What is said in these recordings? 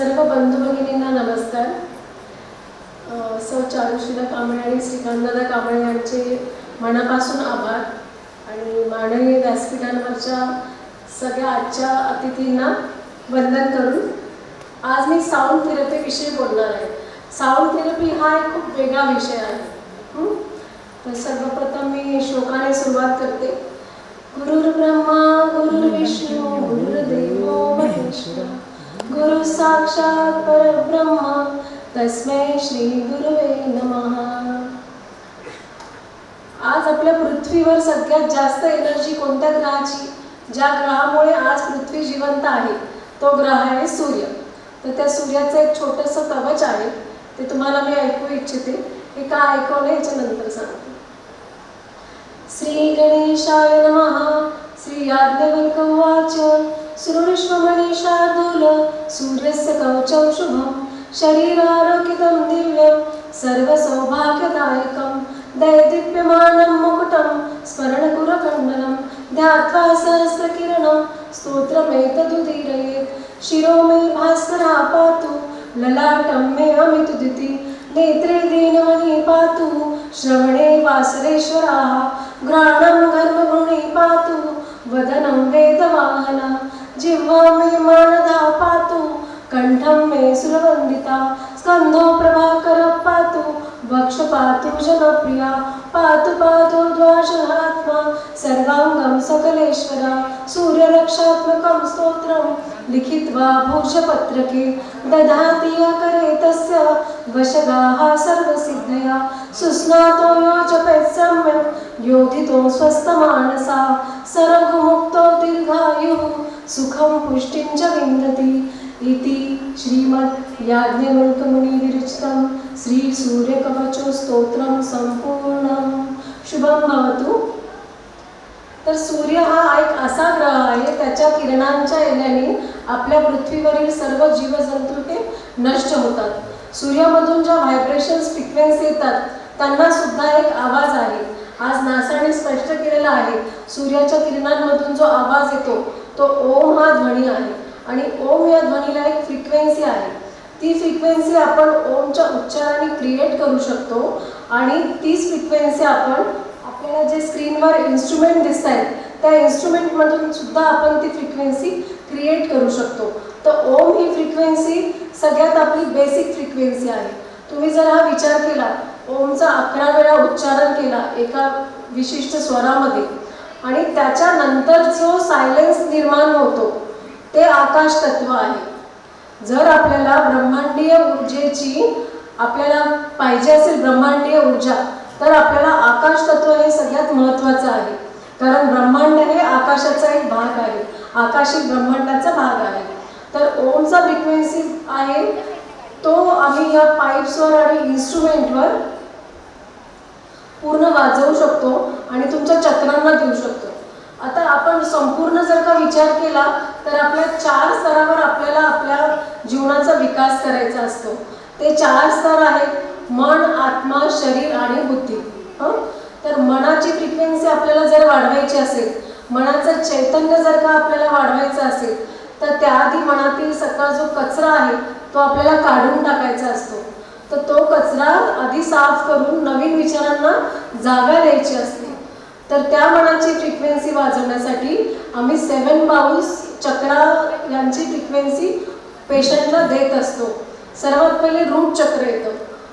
सर्व बंधू भगिनींना नमस्कार. सौ चारुशीला कांबळे आणि श्रीकांतदादा कांबळे यांचे मनापासून आभार आणि माननीय व्यासपीठांवरच्या सगळ्या आजच्या अतिथींना वंदन करून आज मी साऊंड थेरपीविषयी बोलणार आहे. साऊंड थेरपी हा एक खूप वेगळा विषय आहे. तर सर्वप्रथम मी श्लोकाने सुरुवात करते. गुरुर्ब्रह्मा गुरुर्विष्णू गुरुर्देव महेश्वर. गुरु साक्षात परब्रह्म तस्मै श्री गुरुवे नमः. आज आपल्या पृथ्वीवर सगळ्यात जास्त एनर्जी कोणत्या ग्रहाची? ज्या ग्रहामुळे आज पृथ्वी जिवंत आहे तो ग्रह आहे सूर्य. तर त्या सूर्याचं एक छोटंसं कवच आहे ते तुम्हाला मी ऐकू इच्छिते. हे का ऐकवलं याच्यानंतर सांगते. श्री गणेशाय नमः. श्री याज्ञवल्क उवाच सुरविश्वमनीषार्दूल सूर्यस्य कवचं शुभं शरीरारोग्यं दिव्यं सर्वसौभाग्यदायकं दैदीप्यमानं मुकुटं स्मरणकुरकण्डलं ध्यात्वा सहस्रकिरणं स्तोत्रमेतदुदीरयेत्। शिरो मे भास्करा पातु ललाटं मे अमितुदिति नेत्रे दीनमणि पातु श्रवणे वासरेश्वराः घ्राणं गर्भगृणे पातु वदनं वेदवाहना जिह्वा मे मानदा पातु कण्ठं मे सुरवन्दिता स्कन्धो प्रभाकर पातु वक्ष पातु जनप्रिया पातु पातु द्वाशहात्मा सर्वाङ्गं सकलेश्वरा सूर्यरक्षात्मकं स्तोत्रं लिखित्वा भूषपत्रके दधाति अकर तस्य वशगाः सर्वसिद्धया। सुस्नातो यो जपेत् सम्यक् योधितो स्वस्थमानसा। सर्वमुक्तो दीर्घायुः सुखं पुष्टिं च विन्दति। इति श्रीमद् याज्ञवल्कमुनिविरचितं श्रीसूर्यकवचो स्तोत्रं सम्पूर्णं शुभं भवतु। तर सूर्य हा एक असा ग्रह आहे त्याच्या किरणांच्या येण्याने आपल्या पृथ्वीवरील सर्व जीवजंतू हे नष्ट होतात. सूर्यामधून ज्या व्हायब्रेशन्स फ्रिक्वेन्सी येतात त्यांना सुद्धा एक आवाज आहे. आज नासाने स्पष्ट केलेला आहे सूर्याच्या किरणांमधून जो आवाज येतो तो ओम हा ध्वनी आहे. आणि ओम या ध्वनीला एक फ्रिक्वेन्सी आहे. ती फ्रिक्वेन्सी आपण ओमच्या उच्चाराने क्रिएट करू शकतो आणि तीच फ्रिक्वेन्सी आपण आपल्याला जे स्क्रीनवर इन्स्ट्रुमेंट दिसत आहेत त्या इन्स्ट्रुमेंटमधून सुद्धा आपण ती फ्रिक्वेन्सी क्रिएट करू शकतो. तर ओम ही फ्रिक्वेन्सी सगळ्यात आपली बेसिक फ्रिक्वेन्सी आहे. तुम्ही जर हा विचार केला ओमचा अकरा वेळा उच्चारण केला एका विशिष्ट स्वरामध्ये आणि त्याच्यानंतर जो सायलेन्स निर्माण होतो ते आकाश तत्व आहे. जर आपल्याला ब्रह्मांडीय ऊर्जेची आपल्याला पाहिजे असेल ब्रह्मांडीय ऊर्जा तर आपल्याला आकाश तत्व हे सगळ्यात महत्त्वाचं आहे. कारण ब्रह्मांड हे आकाशाचा एक भाग आहे. आकाश ही ब्रह्मांडाचा भाग आहे. तर ओमचा फ्रिक्वेन्सी आहे तो आम्ही या पाईप्सवर आणि इन्स्ट्रुमेंटवर पूर्ण वाजवू शकतो आणि तुमच्या चक्रांना देऊ शकतो. आता आपण संपूर्ण जर का विचार केला तर आपल्या चार स्तरावर आपल्याला आपल्या जीवनाचा विकास करायचा असतो. ते चार स्तर आहेत. मन आत्मा शरीर आणि बुद्धी. तर मनाची फ्रिक्वेन्सी आपल्याला जर वाढवायची असेल मनाचं चैतन्य जर का आपल्याला वाढवायचं असेल तर त्याआधी मनातील सगळा जो कचरा आहे तो आपल्याला काढून टाकायचा असतो. तर तो कचरा आधी साफ करून नवीन विचारांना जागा द्यायची असते. तर त्या मनाची फ्रिक्वेन्सी वाजवण्यासाठी आम्ही सेवन बाउल्स चक्रा यांची फ्रिक्वेन्सी पेशंटला देत असतो. सर्वात पहिले रूट चक्र येतं.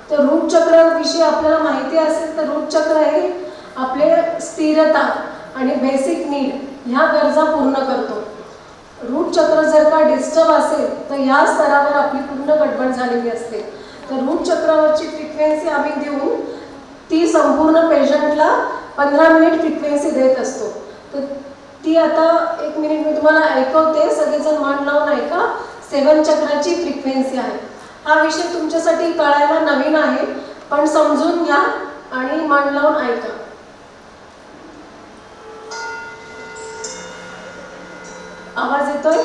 तर रूपचक्राविषयी आपल्याला माहिती असेल तर रूटचक्र हे आपले स्थिरता आणि बेसिक नीड ह्या गरजा पूर्ण करतो. रूपचक्र जर का डिस्टर्ब असेल तर या स्तरावर आपली पूर्ण गडबड झालेली असते. तर रूटचक्रावरची फ्रिक्वेन्सी आम्ही देऊन ती संपूर्ण पेशंटला पंधरा मिनिट फ्रिक्वेन्सी देत असतो. तर ती आता एक मिनिट मी तुम्हाला ऐकवते. सगळेजण मन लावून ऐका. सेवन चक्राची फ्रिक्वेन्सी आहे. हा विषय तुमच्यासाठी कळायला नवीन आहे पण समजून घ्या आणि मन लावून ऐका. आवाज येतोय?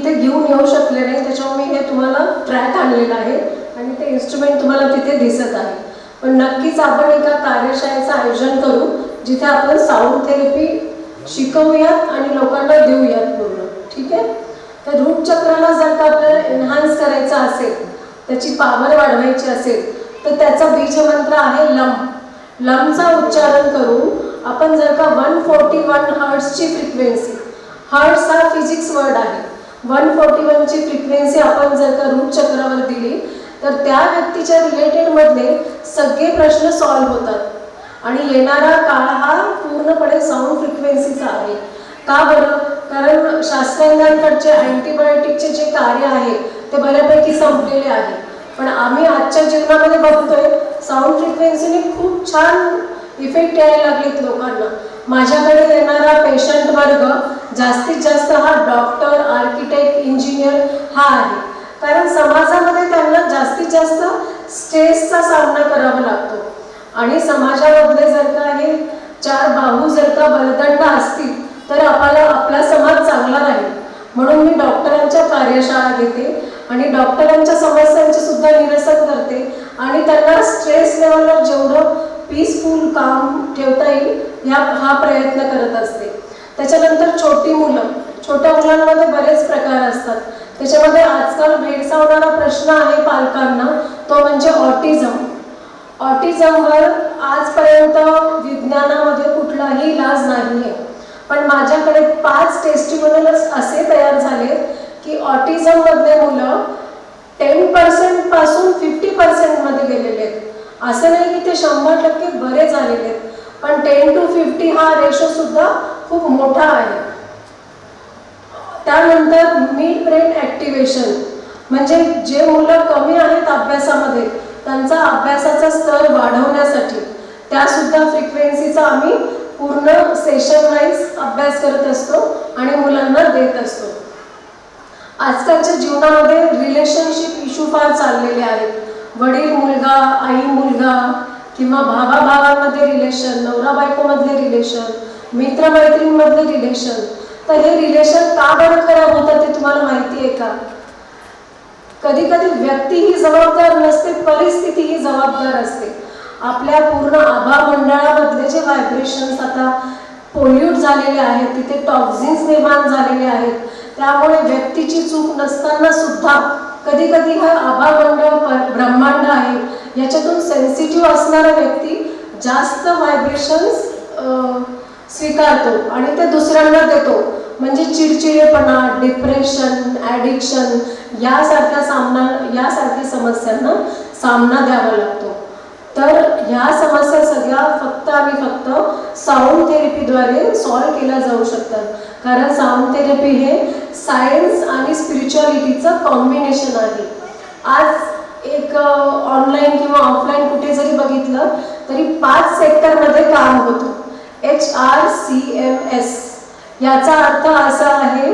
इथे घेऊन येऊ शकले नाही त्याच्यामुळे मी हे तुम्हाला ट्रॅक आणलेला आहे आणि ते इन्स्ट्रुमेंट तुम्हाला तिथे दिसत आहे. पण नक्कीच आपण एका कार्यशाळेचं आयोजन करू जिथे आपण साऊंड थेरपी शिकवूयात आणि लोकांना देऊयात पूर्ण. ठीक आहे? तर रूपचक्राला जर का आपल्याला एन्हान्स करायचं असेल त्याची पावर वाढवायची असेल तर त्याचा बीजमंत्र आहे लम. लमचा उच्चारण करून आपण जर का वन फोर्टी वन हर्ट्सची फ्रिक्वेन्सी हर्ट्स हा फिजिक्स वर्ड आहे. वन फोर्टी वनची फ्रिक्वेन्सी आपण जर का रूट चक्रावर दिली तर त्या व्यक्तीच्या रिलेटेडमधले सगळे प्रश्न सॉल्व्ह होतात. आणि येणारा काळ हा पूर्णपणे साऊंड फ्रिक्वेन्सीचा आहे. का बरं? कारण शास्त्रज्ञांकडचे अँटीबायोटिकचे जे कार्य आहे ते बऱ्यापैकी संपलेले आहे. पण आम्ही आजच्या जीवनामध्ये बघतोय साऊंड फ्रिक्वेन्सीने खूप छान इफेक्ट यायला लागलेत लोकांना. माझ्याकडे येणारा पेशंट वर्ग जास्तीत जास्त हा डॉक्टर आर्किटेक्ट इंजिनियर हा आहे. कारण समाजामध्ये त्यांना जास्तीत जास्त स्ट्रेसचा सामना करावा लागतो. आणि समाजामधले जर का हे चार बाहू जर का बलदंड असतील तर आपल्याला आपला समाज चांगला राहील. म्हणून मी डॉक्टरांच्या कार्यशाळा घेते आणि डॉक्टरांच्या समस्यांचे सुद्धा निरसन करते आणि त्यांना स्ट्रेस लेवलवर जेवढं पीसफुल काम ठेवता येईल ह्या हा प्रयत्न करत असते. त्याच्यानंतर छोटी मुलं. छोट्या मुलांमध्ये बरेच प्रकार असतात. त्याच्यामध्ये आजकाल भेडसावणारा प्रश्न आहे पालकांना तो म्हणजे ऑटिझम. ऑटिझमवर आजपर्यंत विज्ञानामध्ये कुठलाही इलाज नाही आहे पण माझ्याकडे पाच टेस्टिमोनियल्स असे तयार झाले की ऑटिझममधले मुलं टेन पर्सेंटपासून फिफ्टी पर्सेंटमध्ये गेलेले आहेत. असं नाही की ते शंभर टक्के बरे झालेले आहेत. पण टेन टू फिफ्टी हा रेशो सुद्धा खूप मोठा आहे. त्यानंतर मिड ब्रेन ॲक्टिवेशन म्हणजे जे मुलं कमी आहेत अभ्यासामध्ये त्यांचा अभ्यासाचा स्तर वाढवण्यासाठी त्या सुद्धा फ्रिक्वेन्सीचा आम्ही पूर्ण सेशन वाईज अभ्यास करत असतो आणि मुलांना देत असतो. आजकालच्या जीवनामध्ये रिलेशनशिप इश्यू फार चाललेले आहेत. वडील मुलगा आई मुलगा किंवा भावा भावांमध्ये रिलेशन नवरा बायकोमधले रिलेशन मित्रमैत्रीणमधले रिलेशन तर हे रिलेशन का बरं खराब होतात ते तुम्हाला माहिती आहे का? कधी कधी व्यक्ती ही जबाबदार नसते परिस्थिती ही जबाबदार असते. आपल्या पूर्ण आभा मंडळामधले जे व्हायब्रेशन्स आता पोल्यूट झालेले आहेत तिथे टॉक्झिन्स निर्माण झालेले आहेत त्यामुळे व्यक्तीची चूक नसताना सुद्धा कधी कधी हा आभा मंडळ ब्रह्मांड आहे. याच्यातून सेन्सिटिव्ह असणारा व्यक्ती जास्त व्हायब्रेशन्स स्वीकारतो आणि ते दुसऱ्यांना देतो. म्हणजे चिडचिडेपणा डिप्रेशन ॲडिक्शन यासारख्या सामना यासारख्या समस्यांना सामना द्यावा लागतो. तर ह्या समस्या सगळ्या फक्त आणि फक्त साऊंड थेरपीद्वारे सॉल्व केल्या जाऊ शकतात. कारण साऊंड थेरपी हे सायन्स आणि स्पिरिच्युअलिटीचं कॉम्बिनेशन आहे. आज एक ऑनलाईन किंवा ऑफलाईन कुठे जरी बघितलं तरी पाच सेक्टरमध्ये काम होतं. H R C M S याचा अर्थ असा आहे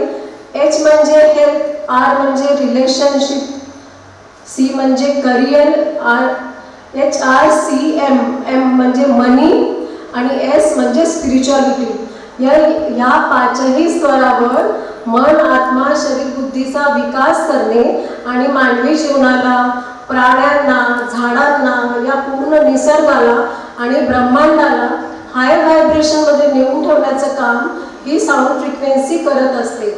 एच म्हणजे हेल्थ आर म्हणजे रिलेशनशिप सी म्हणजे career R H R C M M म्हणजे मनी आणि एस म्हणजे स्पिरिच्युअलिटी या या पाचही स्तरावर मन आत्मा शरीर बुद्धीचा विकास करणे आणि मानवी जीवनाला प्राण्यांना झाडांना या पूर्ण निसर्गाला आणि ब्रह्मांडाला हाय व्हायब्रेशनमध्ये नेऊन ठेवण्याचं काम ही साऊंड फ्रिक्वेन्सी करत असते.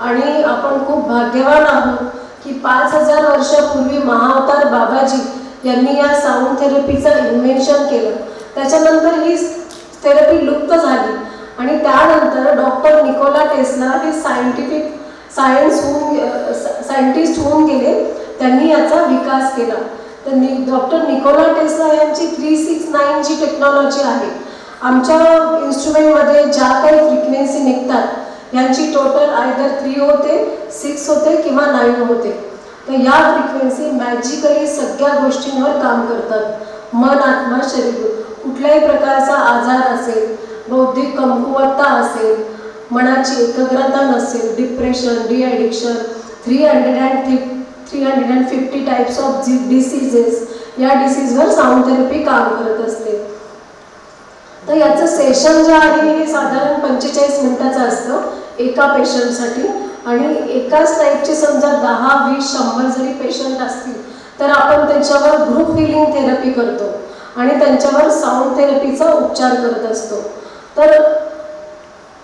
आणि आपण खूप भाग्यवान आहोत की पाच हजार वर्षापूर्वी महाअवतार बाबाजी यांनी या साऊंड थेरपीचं इन्व्हेन्शन केलं. त्याच्यानंतर ही थेरपी लुप्त झाली. आणि त्यानंतर डॉक्टर निकोला टेस्ला हे सायंटिफिक सायन्स होऊन सायंटिस्ट होऊन गेले. त्यांनी याचा विकास केला. तर नि डॉक्टर निकोला टेस्ला यांची थ्री सिक्स नाईन जी टेक्नॉलॉजी आहे. आमच्या इन्स्ट्रुमेंटमध्ये ज्या काही फ्रिक्वेन्सी निघतात यांची टोटल आयदर थ्री होते सिक्स होते किंवा नाईन होते. तर या फ्रिक्वेन्सी मॅजिकली सगळ्या गोष्टींवर काम करतात. मन आत्मा शरीर. कुठल्याही प्रकारचा आजार असेल बौद्धिक कमकुवतता असेल मनाची एकाग्रता नसेल depression deaddiction three hundred and three three hundred and fifty types of G diseases या डिसीजवर साऊंड थेरपी काम करत असते. तर याचं सेशन जे आहे हे साधारण पंचेचाळीस मिनिटाचं असतं एका पेशंटसाठी आणि एकाच टाईपचे समजा दहा वीस शंभर जरी पेशंट असतील तर आपण त्यांच्यावर ग्रुप हिलिंग थेरपी करतो. आणि त्यांच्यावर साऊंड थेरपीचा उपचार करत असतो. तर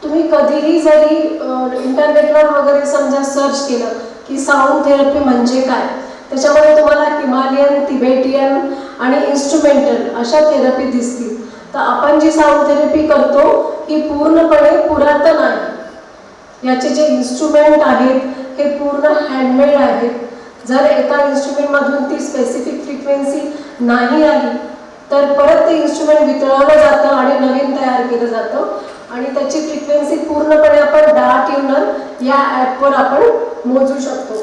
तुम्ही कधीही जरी इंटरनेटवर वगैरे समजा सर्च केलं की साऊंड थेरपी म्हणजे काय? त्याच्यामध्ये तुम्हाला हिमालयन तिबेटियन आणि इन्स्ट्रुमेंटल अशा थेरपी दिसतील. तर आपण जी साऊंड थेरपी करतो ही पूर्णपणे पुरातन आहे. याचे जे इन्स्ट्रुमेंट आहेत हे पूर्ण हँडमेड आहेत. जर एका इन्स्ट्रुमेंटमधून ती स्पेसिफिक फ्रिक्वेन्सी नाही आली तर परत ते इन्स्ट्रुमेंट वितळवलं जातं आणि नवीन तयार केलं जातं. आणि त्याची फ्रिक्वेन्सी पूर्णपणे आपण डाटा ट्युनर या ॲपवर आपण मोजू शकतो.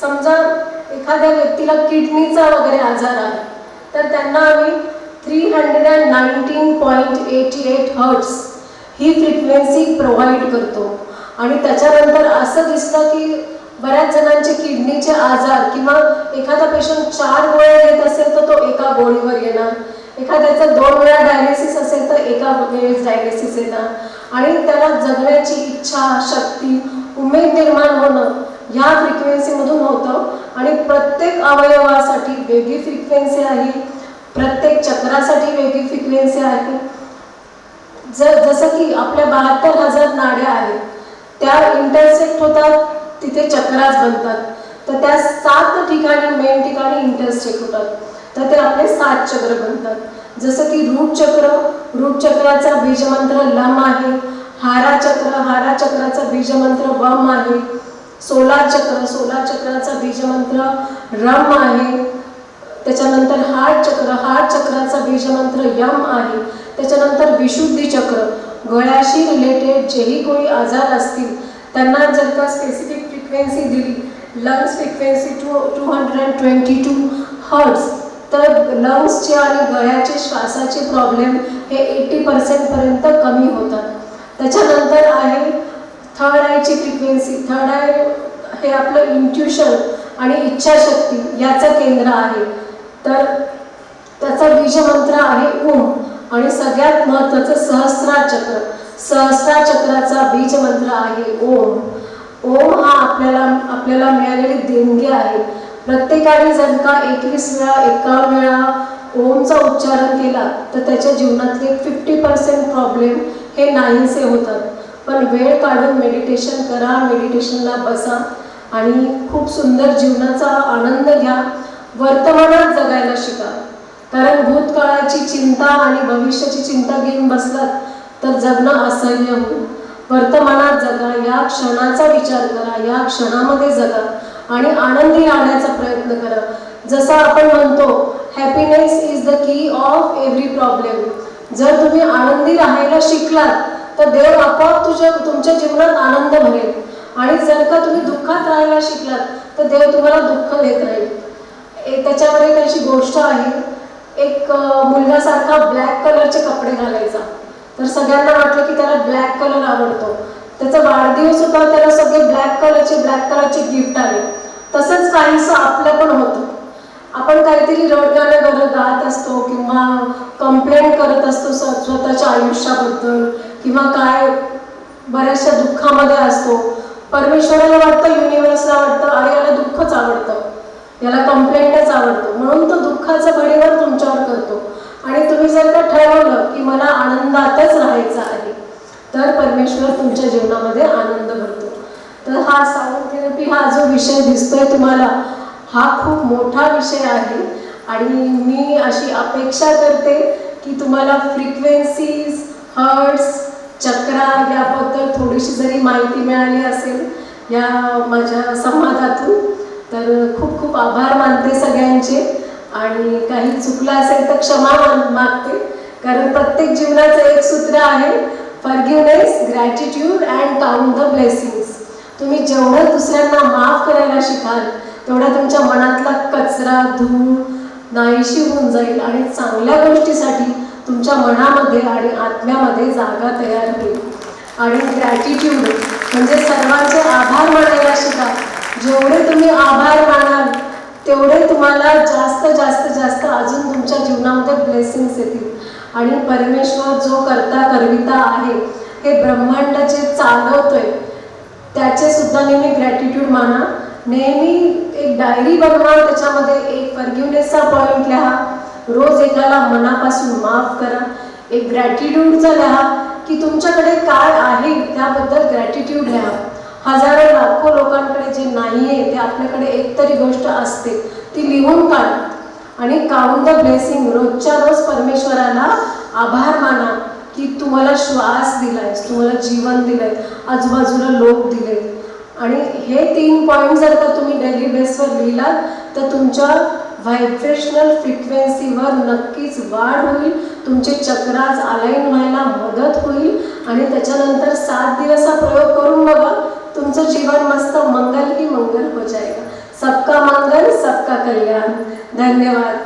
समजा एखाद्या व्यक्तीला किडनीचा वगैरे आजार आहे तर त्यांना आम्ही three hundred and nineteen point eighty eight hertz he frequency provide करतो. आणि त्याच्यानंतर असं दिसतं की बऱ्याच जणांचे किडनीचे आजार किंवा एखादा पेशंट चार गोळ्या घेत असेल तर तो एका गोळीवर येणार. एखाद्याचं दोन वेळा डायलिसिस असेल तर एका वेळेस डायलिसिस येणार. आणि त्याला जगण्याची इच्छा शक्ती उमेद निर्माण होणं ह्या फ्रिक्वेन्सीमधून होतं. आणि प्रत्येक अवयवासाठी वेगळी फ्रिक्वेन्सी आहे. प्रत्येक चक्रासाठी वेगळी फ्रिक्वेन्सी आहे. जर जसं की आपल्या बहात्तर हजार नाड्या आहेत. त्या इंटरसेक्ट होतात तिथे चक्राच बनतात. तर त्या सात ठिकाणी मेन ठिकाणी इंटरसेक्ट होतात. तर ते आपले सात चक्र बनतात. जसं की रूट चक्र रूट चक्राचा बीजमंत्र लम आहे. हारा चक्र हारा चक्राचा बीजमंत्र वम आहे. सोलार चक्र सोलार चक्राचा बीजमंत्र रम आहे. त्याच्यानंतर हार्ट चक्र हार्ट चक्राचा बीजमंत्र यम आहे. त्याच्यानंतर विशुद्धी चक्र गळ्याशी रिलेटेड जेही कोणी आजार असतील त्यांना जर का स्पेसिफिक फ्रिक्वेन्सी दिली lungs frequency to two hundred twenty two hertz तर लंग्सचे आणि गळ्याचे श्वासाचे प्रॉब्लेम हे एटी पर्सेंटपर्यंत कमी होतात. त्याच्यानंतर आहे थर्ड आयची फ्रिक्वेन्सी थर्ड आय हे आपलं इंट्युशन आणि इच्छाशक्ती याचं केंद्र आहे. तर त्याचा बीजमंत्र आहे ओम आणि सगळ्यात महत्त्वाचं सहस्रा चक्र. सहस्रा चक्राचा बीजमंत्र आहे ओम. ओम हा आपल्याला आपल्याला मिळालेली देणगी आहे. प्रत्येकाने जर का एकवीस वेळा एकावन्न वेळा ओमचा उच्चारण केला तर त्याच्या जीवनातले फिफ्टी पर्सेंट प्रॉब्लेम हे नाहीसे होतात. पण वेळ काढून मेडिटेशन करा मेडिटेशनला बसा आणि खूप सुंदर जीवनाचा आनंद घ्या. वर्तमानात जगायला शिका. कारण भूतकाळाची चिंता आणि भविष्याची चिंता घेऊन बसलात तर जगणं असह्य होईल. वर्तमानात जगा या क्षणाचा विचार करा या क्षणामध्ये जगा आणि आनंदी राहण्याचा प्रयत्न करा. जसं आपण म्हणतो happiness is the key of every problem जर तुम्ही आनंदी राहायला शिकलात तर देव आपोआप तुझ्या तुमच्या जीवनात आनंद भरेल आणि जर का तुम्ही दुःखात राहायला शिकलात तर देव तुम्हाला दुःख देत राहील. त्याच्यावर एक अशी गोष्ट आहे. एक मुलगासारखा ब्लॅक कलरचे कपडे घालायचा. तर सगळ्यांना वाटलं की त्याला ब्लॅक कलर आवडतो. त्याचा वाढदिवस होता त्याला सगळे ब्लॅक कलरचे ब्लॅक कलरचे गिफ्ट आले. तसंच काहीसं आपलं पण होतं. आपण काहीतरी रडगाणं करत गात असतो किंवा कंप्लेंट करत असतो स्वतःच्या आयुष्याबद्दल. किंवा काय बऱ्याचशा दुःखामध्ये असतो. परमेश्वराला वाटतं युनिव्हर्सला वाटतं अरे याला दुःखच आवडतं. याला कंप्लेंटच आवडतो. म्हणून तो दुःखाचा भडीवर तुमच्यावर करतो. आणि तुम्ही जर का ठरवलं की मला आनंदातच राहायचं आहे तर परमेश्वर तुमच्या जीवनामध्ये आनंद भरतो. तर हा साऊंड थेरपी हा जो विषय दिसतोय तुम्हाला हा खूप मोठा विषय आहे. आणि मी अशी अपेक्षा करते की तुम्हाला फ्रिक्वेन्सीज हर्ट्स चक्रा याबद्दल थोडीशी जरी माहिती मिळाली असेल या माझ्या संवादातून तर खूप खूप आभार मानते सगळ्यांचे. आणि काही चुकलं असेल तर क्षमा मागते. कारण प्रत्येक जीवनाचं एक सूत्र आहे forgiveness gratitude and count the blessings तुम्ही जेवढं दुसऱ्यांना माफ करायला शिकाल तेवढा तुमच्या मनातला कचरा धूळ नाहीशी होऊन जाईल. आणि चांगल्या गोष्टीसाठी तुमच्या मनामध्ये आणि आत्म्यामध्ये जागा तयार होईल. आणि ग्रॅटिट्यूड म्हणजे सर्वांचे आभार मानायला शिका जेवढे तुम्ही आभार मानाल तेवढे तुम्हाला जास्त जास्त जास्त अजून तुमच्या जीवनामध्ये ब्लेसिंग्स येतील. आणि परमेश्वर जो करता करविता आहे हे ब्रह्मांड जे चालवतोय त्याचे सुद्धा नेहमी ग्रॅटिट्यूड माना. नेहमी एक डायरी बनवा त्याच्यामध्ये एक फर्ग्युनेसचा पॉईंट लिहा. रोज एकाला मनापासून माफ करा. एक ग्रॅटिट्यूडचा लिहा की तुमच्याकडे काय आहे त्याबद्दल ग्रॅटिट्यूड घ्या हजारो लाखो लोकांकडे जे नाही आहे ते आपल्याकडे एकतरी गोष्ट असते ती लिहून काढ. आणि काउंट द ब्लेसिंग रोजच्या रोज परमेश्वराला आभार माना की तुम्हाला श्वास दिलाय तुम्हाला जीवन दिलंय आजूबाजूला लोक दिले आणि हे तीन पॉईंट जर का तुम्ही डेली बेसवर लिहिलात तर तुमच्या व्हायब्रेशनल फ्रिक्वेन्सीवर नक्कीच वाढ होईल. तुमचे चक्राज अलाईन व्हायला मदत होईल. आणि त्याच्यानंतर सात दिवस हा प्रयोग करून बघा. तुमचं जीवन मस्त मंगल की मंगल हो जाएगा सबका मंगल सबका कल्याण. धन्यवाद.